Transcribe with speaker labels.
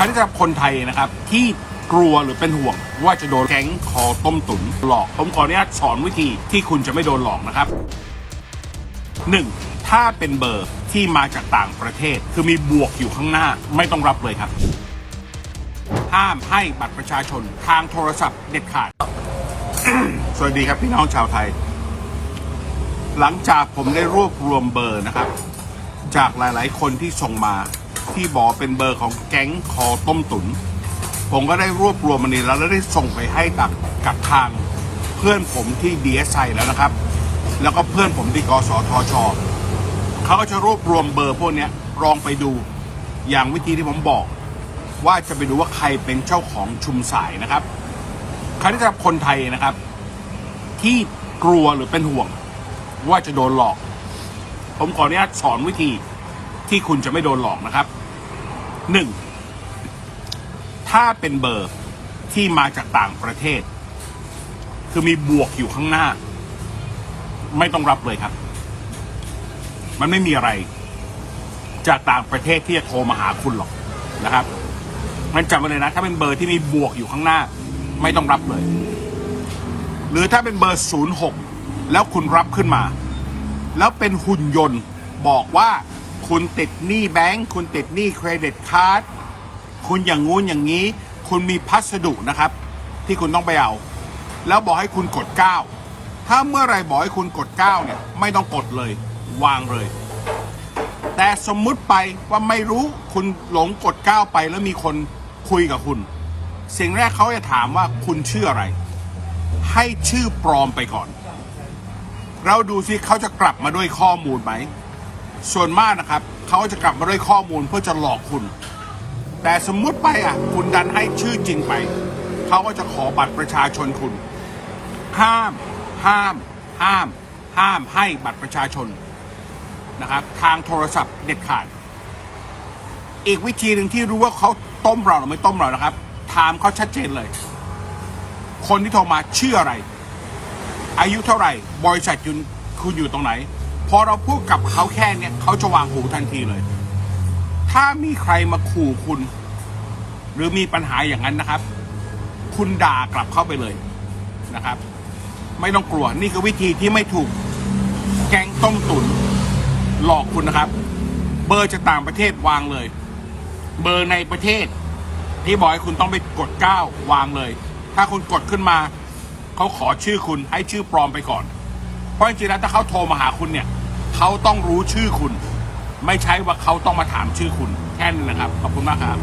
Speaker 1: ราวนี้สำหรับคนไทยนะครับ ที่กลัวหรือเป็นห่วง ว่าจะโดนแก๊งคอต้มตุ๋นหลอก ผมขออนุญาตสอนวิธีที่คุณจะไม่โดนหลอกนะครับ 1. ถ้าเป็นเบอร์ที่มาจากต่างประเทศ คือมีบวกอยู่ข้างหน้าไม่ต้องรับเลยครับ ห้ามให้บัตรประชาชนทางโทรศัพท์เด็ดขาด สวัสดีครับพี่น้องชาวไทย หลังจากผมได้รวบรวมเบอร์นะครับ จากหลาย ๆ คนที่ส่งมา ที่บอกเป็นเบอร์ของแก๊งคอต้มตุน ผมก็ได้รวบรวมมันนี้แล้วแล้วได้ส่งไปให้กับกับทางเพื่อนผมที่ DSI แล้วนะครับ แล้วก็เพื่อนผมที่กสทชเขาก็จะรวบรวมเบอร์พวกนี้ลองไปดูอย่างวิธีที่ผมบอก ว่าจะไปดูว่าใครเป็นเจ้าของชุมสายนะครับคราวนี้สำหรับคนไทยนะครับ ที่กลัวหรือเป็นห่วง ว่าจะโดนหลอก ผมขออนุญาตสอนวิธี ที่คุณจะไม่โดนหลอกนะครับหนึ่งถ้าเป็นเบอร์ที่มาจากต่างประเทศ คือมีบวกอยู่ข้างหน้า ไม่ต้องรับเลยครับ มันไม่มีอะไร จากต่างประเทศที่จะโทรมาหาคุณหรอกนะครับมันจำไว้เลยนะ ถ้าเป็นเบอร์ที่มีบวกอยู่ข้างหน้า ไม่ต้องรับเลย หรือถ้าเป็นเบอร์ 06 แล้วคุณรับขึ้นมา แล้วเป็นหุ่นยนต์บอกว่า คุณติดหนี้แบงก์คุณติดหนี้เครดิตการ์ดคุณอย่างงู้นอย่างนี้ คุณมีพัสดุนะครับ ที่คุณต้องไปเอา แล้วบอกให้คุณกด 9 ถ้าเมื่อไรบอกให้คุณกด 9 เนี่ย ไม่ต้องกดเลย วางเลย แต่สมมุติไปว่าไม่รู้คุณหลงกด 9 ไปแล้วมีคนคุยกับคุณ สิ่งแรกเขาจะถามว่าคุณชื่ออะไร ให้ชื่อปลอมไปก่อน เราดูซิเขาจะกลับมาด้วยข้อมูลไหม ส่วนมากนะครับเขาจะกลับมาด้วยข้อมูลเพื่อจะหลอกคุณ แต่สมมุติไปอะ คุณดันให้ชื่อจริงไป เขาก็จะขอบัตรประชาชนคุณ ห้าม ห้าม ห้าม ห้ามให้บัตรประชาชนนะครับ ทางโทรศัพท์เด็ดขาด อีกวิธีหนึ่งที่รู้ว่าเขาต้มเราหรือไม่ต้มเรานะครับ ถามเขาชัดเจนเลย คนที่โทรมาชื่ออะไร อายุเท่าไหร่ บริษัทคุณคุณอยู่ตรงไหน พอเราพูดกับเขาแค่เนี้ยเขาจะวางหูทันทีเลย ถ้ามีใครมาขู่คุณ หรือมีปัญหาอย่างนั้นนะครับ คุณด่ากลับเข้าไปเลยนะครับ ไม่ต้องกลัวนี่คือวิธีที่ไม่ถูก แกงต้มตุนหลอกคุณนะครับ เบอร์จากต่างประเทศวางเลย เบอร์ในประเทศ ที่บอกให้คุณต้องไปกด9วางเลย ถ้าคุณกดขึ้นมาเขาขอชื่อคุณให้ชื่อปลอมไปก่อน เพราะจริงๆแล้วถ้าเขาโทรมาหาคุณเนี่ย เขาต้องรู้ชื่อคุณ ไม่ใช่ว่าเขาต้องมาถามชื่อคุณ แค่นั้นนะครับ ขอบคุณมากครับ